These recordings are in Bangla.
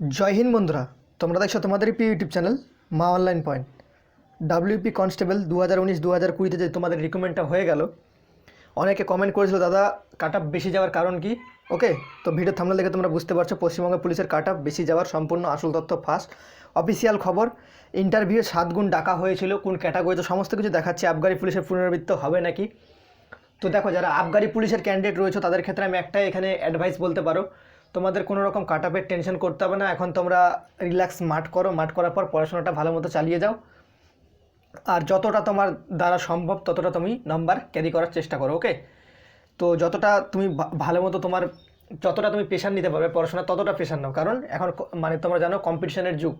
জয় হিন্দ বন্ধুরা, তোমরা দেখছ তোমাদেরই P YouTube channel Maa online point. WP constable দু হাজার উনিশ দু হাজার কুড়িতে যে তোমাদের রিকমেন্ডটা হয়ে গেল, অনেকে কমেন্ট করেছিল, দাদা কাট বেশি যাওয়ার কারণ কি? ওকে তো ভিডিও থামলে দেখে তোমরা বুঝতে পারছ, পশ্চিমবঙ্গ পুলিশের কাট বেশি যাওয়ার সম্পূর্ণ আসল তথ্য ফার্স্ট অফিসিয়াল খবর ইন্টারভিউ সাত গুণ ডাকা হয়েছিল, কোন ক্যাটাগরিতে সমস্ত কিছু দেখাচ্ছে আবগারি পুলিশের পুনরাবৃত্ত হবে নাকি? তো দেখো, যারা আবগারি পুলিশের ক্যান্ডিডেট রয়েছে, তাদের ক্ষেত্রে আমি একটাই এখানে অ্যাডভাইস বলতে পারো তোমাদের কোনো রকম কাট আপের টেনশন করতে হবে না। এখন তোমরা রিল্যাক্স মাঠ করো। মাঠ করার পর পড়াশোনাটা ভালো মতো চালিয়ে যাও। আর যতটা তোমার দ্বারা সম্ভব ততটা তুমি নাম্বার ক্যারি করার চেষ্টা করো ওকে তো যতটা তুমি ভালো মতো তোমার যতটা তুমি প্রেশার নিতে পারবে পড়াশোনা ততটা প্রেশার নাও। কারণ এখন মানে তোমরা জানো কম্পিটিশনের যুগ।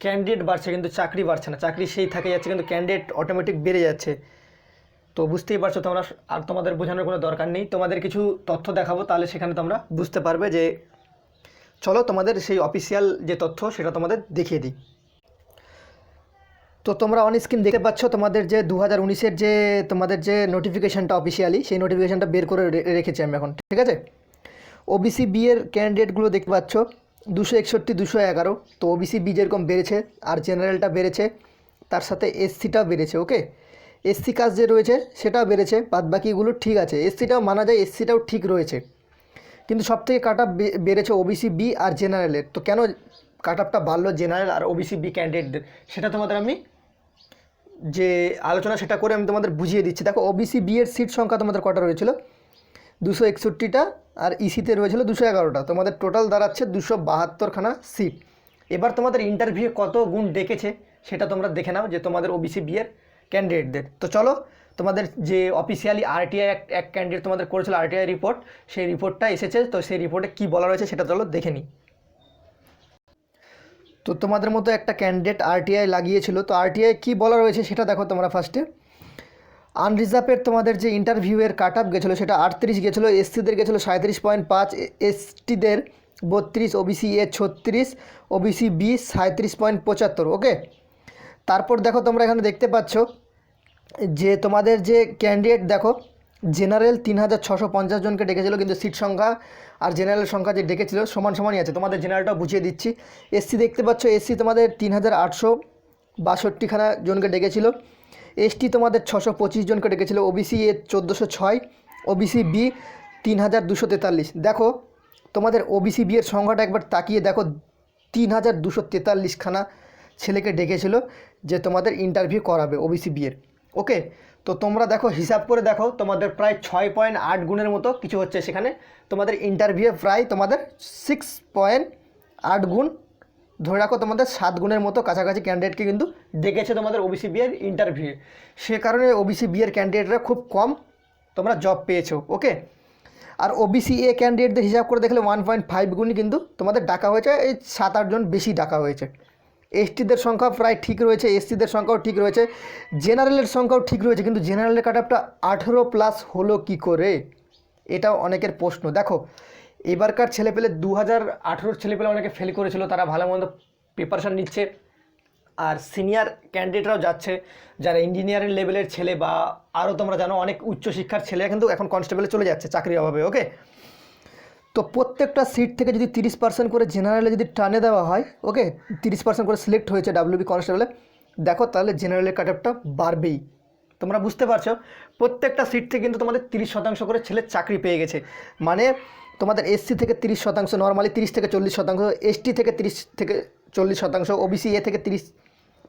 ক্যান্ডিডেট বাড়ছে কিন্তু চাকরি বাড়ছে না। চাকরি সেই থাকে যাচ্ছে কিন্তু ক্যান্ডিডেট অটোমেটিক বেড়ে যাচ্ছে। তো বুঝতেই পারছ তোমরা, আর তোমাদের বোঝানোর কোনো দরকার নেই। তোমাদের কিছু তথ্য দেখাবো, তাহলে সেখানে তোমরা বুঝতে পারবে যে চলো তোমাদের সেই অফিসিয়াল যে তথ্য, সেটা তোমাদের দেখিয়ে দিই। তো তোমরা অন স্ক্রিন দেখতে পাচ্ছ তোমাদের যে দু হাজার উনিশের যে তোমাদের যে নোটিফিকেশানটা অফিসিয়ালি সেই নোটিফিকেশানটা বের করে রেখেছি আমি এখন, ঠিক আছে? ওবিসি বি এর ক্যান্ডিডেটগুলো দেখতে পাচ্ছ, দুশো একষট্টি, দুশো এগারো। তো ওবিসি বি যেরকম বেড়েছে, আর জেনারেলটা বেড়েছে, তার সাথে এসসিটাও বেড়েছে ওকে এসসি কাজ যে রয়েছে সেটাও বেড়েছে বাদ বাকিগুলো ঠিক আছে। এসসিটাও মানা যায়, এসসিটাও ঠিক রয়েছে। কিন্তু সব থেকে কাট আপ বেড়েছে ওবিসি বি আর জেনারেলের তো কেন কাট আপটা বাড়লো জেনারেল আর ওবিসি বি ক্যান্ডিডেটদের সেটা তোমাদের আমি যে আলোচনা সেটা করে আমি তোমাদের বুঝিয়ে দিচ্ছি। দেখো ওবিসি বি এর সিট সংখ্যা তোমাদের কটা রয়েছিল? দুশো একষট্টিটা আর ইসিতে রয়েছিল দুশো এগারোটা। তোমাদের টোটাল দাঁড়াচ্ছে দুশো বাহাত্তরখানা সিট এবার তোমাদের ইন্টারভিউ কত গুণ ডেকেছে সেটা তোমরা দেখে নাও যে তোমাদের ওবিসি বি এর ক্যান্ডিডেটদের তো চলো, তোমাদের যে অফিসিয়ালি আরটিআই এক ক্যান্ডিডেট তোমাদের করেছিল আরটিআই রিপোর্ট সেই রিপোর্টটা এসেছে, তো সেই রিপোর্টে কী বলা রয়েছে সেটা চলো দেখে নিই। তো তোমাদের মতো একটা ক্যান্ডিডেট আরটিআই লাগিয়েছিল, তো আরটিআই কী বলা রয়েছে সেটা দেখো তোমরা ফার্স্টে আনরিজার্ভের তোমাদের যে ইন্টারভিউয়ের কাট আপ গেছিল, সেটা আটত্রিশ গেছিল এসসিদের গেছিল সাঁত্রিশ পয়েন্ট পাঁচ এসটিদের বত্রিশ ওবিসি এ ছত্রিশ ওবিসি বি সাঁত্রিশ পয়েন্ট পঁচাত্তর ওকে তারপর দেখো তোমরা এখানে দেখতে পাচ্ছ যে তোমাদের যে ক্যান্ডিডেট দেখো জেনারেল তিন হাজার ছশো পঞ্চাশ জনকে ডেকেছিল, কিন্তু সিট সংখ্যা আর জেনারেল সংখ্যা যে ডেকেছিল সমান সমানই আছে। তোমাদের জেনারেলটাও বুঝিয়ে দিচ্ছি। এসসি দেখতে পাচ্ছ এসসি তোমাদের তিন হাজার আটশো বাষট্টিখানা জনকে ডেকেছিল। এসটি তোমাদের ছশো পঁচিশ জনকে ডেকেছিল। ওবিসি এ চোদ্দোশো ছয় ওবিসি বি তিন হাজার দুশো তেতাল্লিশ। দেখো, তোমাদের ওবিসি বি এর সংখ্যাটা একবার তাকিয়ে দেখো, তিন হাজার দুশো তেতাল্লিশখানা ছেলেকে ডেকেছিল যে তোমাদের ইন্টারভিউ করাবে ওবিসি বি এর। ওকে তো তোমরা দেখো, হিসাব করে দেখো তোমাদের প্রায় ছয় পয়েন্ট আট গুণের মতো কিছু হচ্ছে সেখানে। তোমাদের ইন্টারভিউ প্রায় তোমাদের সিক্স পয়েন্ট আট গুণ, ধরে রাখো তোমাদের সাত গুণের মতো কাছাকাছি ক্যান্ডিডেটকে কিন্তু ডেকেছে তোমাদের ওবিসি বিয়ের ইন্টারভিউ সে কারণে ওবিসি বিয়ের ক্যান্ডিডেটরা খুব কম তোমরা জব পেয়েছ ওকে আর ওবিসি এ ক্যান্ডিডেটদের হিসাব করে দেখলে ওয়ান পয়েন্ট ফাইভ গুণই কিন্তু তোমাদের ডাকা হয়েছে, এই সাত আটজন বেশি ডাকা হয়েছে। এসটিদের সংখ্যা প্রায় ঠিক রয়েছে, এসসিদের সংখ্যাও ঠিক রয়েছে। জেনারেলের সংখ্যাও ঠিক রয়েছে, কিন্তু জেনারেলের কাট আপটা আঠেরো প্লাস হলো কি করে? এটাও অনেকের প্রশ্ন। দেখো, এবারকার ছেলেপেলে দু হাজার আঠেরোর ছেলেপেলে অনেকে ফেল করেছিল, তারা ভালো মন্দ প্রিপারেশান নিচ্ছে। আর সিনিয়র ক্যান্ডিডেটরাও যাচ্ছে, যারা ইঞ্জিনিয়ারিং লেভেলের ছেলে বা আরও তোমরা জানো, অনেক উচ্চশিক্ষার ছেলে কিন্তু এখন কনস্টেবলে চলে যাচ্ছে, চাকরির অভাবে ওকে তো প্রত্যেকটা সিট থেকে যদি তিরিশ পার্সেন্ট করে জেনারেলে যদি টানে দেওয়া হয় ওকে তিরিশ পার্সেন্ট করে সিলেক্ট হয়েছে ডাব্লিউবি কনস্টেবলে দেখো তাহলে জেনারেলের কাট আপটা বাড়বেই। তোমরা বুঝতে পারছ? প্রত্যেকটা সিট থেকে কিন্তু তোমাদের তিরিশ শতাংশ করে ছেলে চাকরি পেয়ে গেছে। মানে তোমাদের এসসি থেকে তিরিশ শতাংশ নর্মালি তিরিশ থেকে চল্লিশ শতাংশ এসটি থেকে তিরিশ থেকে চল্লিশ শতাংশ ওবিসি এ থেকে তিরিশ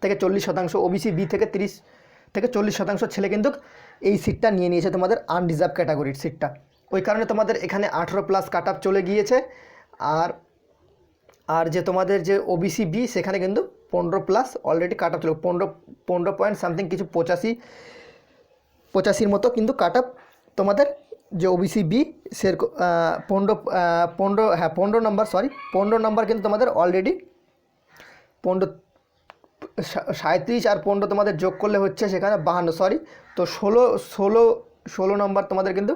থেকে চল্লিশ শতাংশ ওবিসি বি থেকে তিরিশ থেকে চল্লিশ শতাংশ ছেলে কিন্তু এই সিটটা নিয়ে নিয়েছে তোমাদের আনরিজার্ভ ক্যাটাগরির সিটটা ওই কারণে তোমাদের এখানে আঠেরো প্লাস কাট আপ চলে গিয়েছে। আর আর যে তোমাদের যে ওবিসি বি সেখানে কিন্তু পনেরো প্লাস অলরেডি কাট আপ ছিল। পনেরো পনেরো পয়েন্ট সামথিং কিছু পঁচাশি, পঁচাশির মতো কিন্তু কাট আপ তোমাদের যে ওবিসি বি সেরকম পনেরো পনেরো হ্যাঁ পনেরো নম্বর সরি পনেরো নম্বর কিন্তু তোমাদের অলরেডি পনেরো সাঁত্রিশ আর পনেরো তোমাদের যোগ করলে হচ্ছে সেখানে বাহান্ন সরি তো ষোলো ষোলো ষোলো নম্বর তোমাদের কিন্তু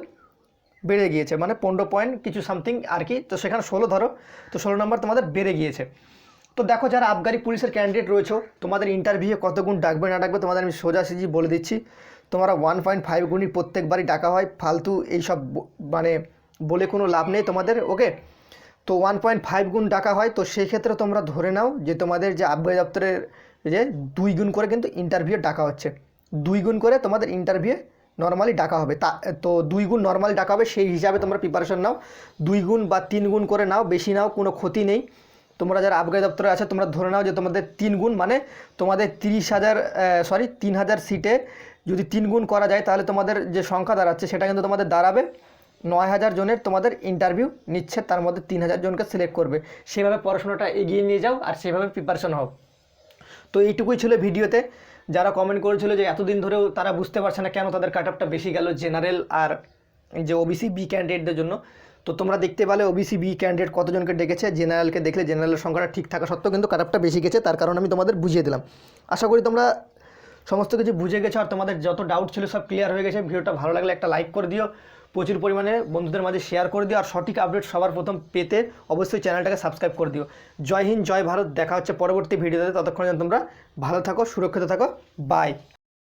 বেড়ে গিয়েছে মানে পনেরো পয়েন্ট কিছু সামথিং আর কি। তো সেখানে ষোলো ধরো, তো ষোলো নম্বর তোমাদের বেড়ে গিয়েছে। তো দেখো যারা আবগারি পুলিশের ক্যান্ডিডেট রয়েছে, তোমাদের ইন্টারভিউ কত গুণ ডাকবে না ডাকবে তোমাদের আমি সোজাসুজি বলে দিচ্ছি। তোমরা ওয়ান পয়েন্ট ফাইভ গুণই প্রত্যেকবারই ডাকা হয়, ফালতু এইসব মানে বলে কোনো লাভ নেই তোমাদের ওকে তো ওয়ান পয়েন্ট ফাইভ গুণ ডাকা হয়, তো সেই ক্ষেত্রে তোমরা ধরে নাও যে তোমাদের যে আবগারি দপ্তরের যে দুই গুণ করে কিন্তু ইন্টারভিউ ডাকা হচ্ছে। দুই গুণ করে তোমাদের ইন্টারভিউ নর্মালি ডাকা হবে। তা, তো দুই গুণ নর্মালি ডাকা হবে, সেই হিসাবে তোমরা প্রিপারেশন নাও। দুই গুণ বা তিন গুণ করে নাও, বেশি নাও, কোনো ক্ষতি নেই। তোমরা যারা আবগারি দপ্তরে আছে, তোমরা ধরে নাও যে তোমাদের তিন গুণ মানে তোমাদের তিরিশ হাজার সরি তিন হাজার সিটে যদি তিন গুণ করা যায়, তাহলে তোমাদের যে সংখ্যা দাঁড়াচ্ছে, সেটা কিন্তু তোমাদের দাঁড়াবে। নয় হাজার জনের তোমাদের ইন্টারভিউ নিচ্ছে, তার মধ্যে তিন হাজার জনকে সিলেক্ট করবে। সেভাবে পড়াশোনাটা এগিয়ে নিয়ে যাও, আর সেভাবে প্রিপারেশন হও। তো এইটুকুই ছিল ভিডিওতে। যারা কমেন্ট করেছিল যে এতদিন ধরেও তারা বুঝতে পারছে না কেন তাদের কাট আপটা বেশি গেল জেনারেল আর যে ওবিসি বি ক্যান্ডিডেটদের জন্য। তো তোমরা দেখতে পেলে ওবিসি বি ক্যান্ডিডেট কতজনকে ডেকেছে জেনারেলকে দেখলে জেনারেলের সংখ্যাটা ঠিক থাকা সত্ত্বেও কিন্তু কাট আপটা বেশি গেছে, তার কারণে আমি তোমাদের বুঝিয়ে দিলাম। আশা করি তোমরা সমস্ত কিছু বুঝে গেছো আর তোমাদের যত ডাউট ছিল সব ক্লিয়ার হয়ে গেছে। ভিডিওটা ভালো লাগলে একটা লাইক করে দিও। প্রচুর পরিমাণে বন্ধুদের মাঝে শেয়ার করে দিও আর সঠিক আপডেট সবার প্রথম পেতে অবশ্যই চ্যানেলটাকে সাবস্ক্রাইব করে দিও। জয় হিন্দ, জয় ভারত, দেখা হচ্ছে পরবর্তী ভিডিওতে ততক্ষণে তোমরা ভালো থাকো, সুরক্ষিত থাকো। বাই